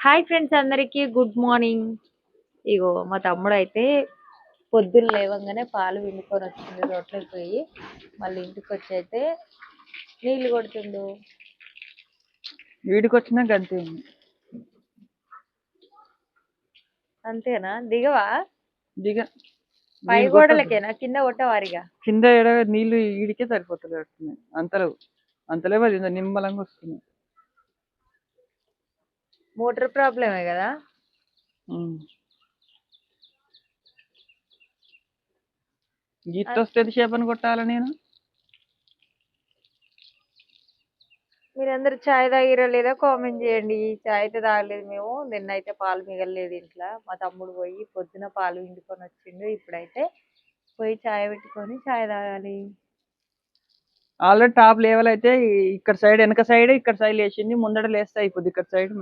Hi friends అందరికీ good morning ఇగో మా తమ్ముడు అయితే పొద్దున్న లేవగానే పాలు పిండుకొని వచ్చిండు రోట్లోకి పోయి మళ్ళీ ఇంటికి వచ్చి అయితే నీళ్ళు కొడుతుండు. వీడికి వచ్చినాక అంతే ఉంది. అంతేనా? దిగవా? దిగ. పై నీళ్ళు గోడలకేనా? కింద కొట్టవారిగా. కింద ఎడ నీళ్ళు ఈడికే సరిపోతుంది అంతలేవు. అది ఇంత నిమ్మలంగా వస్తున్నాయి మోటార్ ప్రాబ్లమే కదా? వస్తే చేపని కొట్టాలా నేను? మీరందరూ చాయ్ తాగిరా లేదా? కామెంట్ చేయండి. చాయ్ అయితే తాగలేదు మేము. నిన్న అయితే పాలు మిగలలేదు ఇంట్లో. మా తమ్ముడు పోయి పొద్దున పాలు పిండుకొని వచ్చిండు. ఇప్పుడైతే పోయి చాయ్ పెట్టుకొని చాయ్ తాగాలి. ఆల్రెడీ టాప్ లెవెల్ అయితే ఇక్కడ సైడ్ వెనక సైడ్ ఇక్కడ సైడ్ లేచింది. ముందట లేస్తే అయిపోద్ది. ఇక్కడ సైడ్